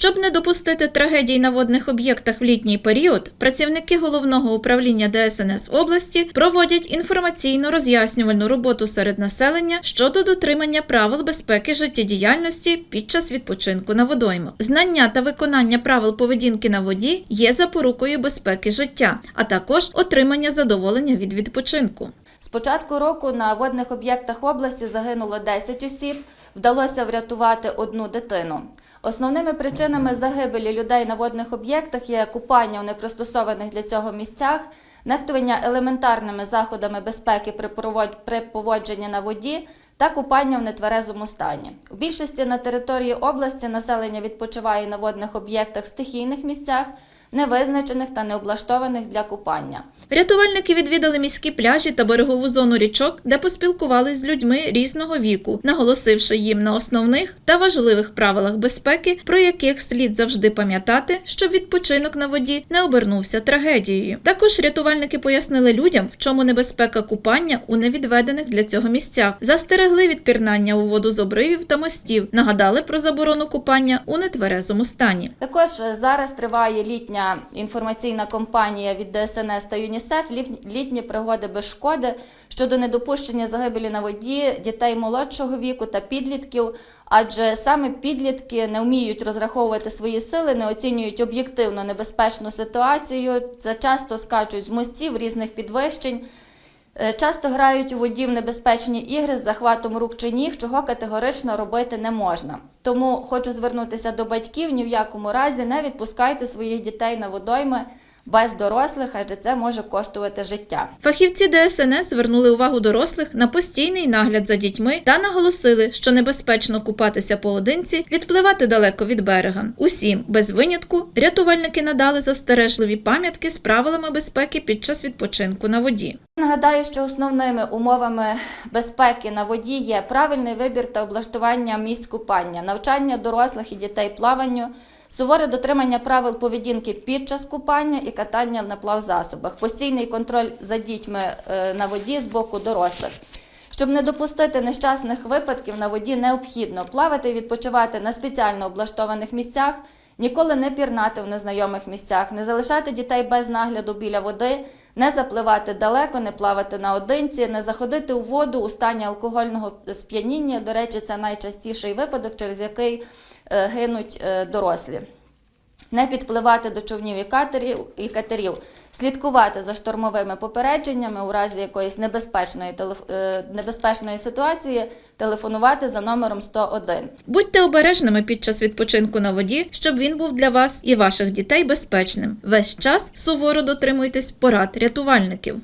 Щоб не допустити трагедій на водних об'єктах в літній період, працівники головного управління ДСНС області проводять інформаційно роз'яснювальну роботу серед населення щодо дотримання правил безпеки життєдіяльності під час відпочинку на водоймах. Знання та виконання правил поведінки на воді є запорукою безпеки життя, а також отримання задоволення від відпочинку. З початку року на водних об'єктах області загинуло 10 осіб, вдалося врятувати одну дитину. Основними причинами загибелі людей на водних об'єктах є купання у непристосованих для цього місцях, нехтування елементарними заходами безпеки при поводженні на воді та купання в нетверезому стані. У більшості на території області населення відпочиває на водних об'єктах стихійних місцях, невизначених та необлаштованих для купання. Рятувальники відвідали міські пляжі та берегову зону річок, де поспілкувались з людьми різного віку, наголосивши їм на основних та важливих правилах безпеки, про яких слід завжди пам'ятати, щоб відпочинок на воді не обернувся трагедією. Також рятувальники пояснили людям, в чому небезпека купання у невідведених для цього місцях, застерегли від пірнання у воду з обривів та мостів, нагадали про заборону купання у нетверезому стані. Також е, зараз триває літня інформаційна компанія від ДСНС та ЮНІСЕФ «Літ- літні пригоди без шкоди щодо недопущення загибелі на воді дітей молодшого віку та підлітків. Адже саме підлітки не вміють розраховувати свої сили, не оцінюють об'єктивно небезпечну ситуацію. Це часто скачуть з мостів різних підвищень. Е, Часто грають у воді в небезпечні ігри з захватом рук чи ніг, чого категорично робити не можна. Тому хочу звернутися до батьків: ні в якому разі не відпускайте своїх дітей на водойми без дорослих, адже це може коштувати життя. Фахівці ДСНС звернули увагу дорослих на постійний нагляд за дітьми та наголосили, що небезпечно купатися поодинці, відпливати далеко від берега. Усім без винятку рятувальники надали застережливі пам'ятки з правилами безпеки під час відпочинку на воді. Нагадаю, що основними умовами безпеки на воді є правильний вибір та облаштування місць купання, навчання дорослих і дітей плаванню, суворе дотримання правил поведінки під час купання і катання на плавзасобах, постійний контроль за дітьми е, на воді з боку дорослих. Щоб не допустити нещасних випадків на воді, необхідно плавати і відпочивати на спеціально облаштованих місцях, ніколи не пірнати в незнайомих місцях, не залишати дітей без нагляду біля води, не запливати далеко, не плавати наодинці, не заходити у воду у стані алкогольного сп'яніння. До речі, це найчастіший випадок, через який е, гинуть е, дорослі. Не підпливати до човнів і катерів, і катерів, слідкувати за штормовими попередженнями у разі якоїсь небезпечної, е, небезпечної ситуації, телефонувати за номером 101. Будьте обережними під час відпочинку на воді, щоб він був для вас і ваших дітей безпечним. Весь час суворо дотримуйтесь порад рятувальників.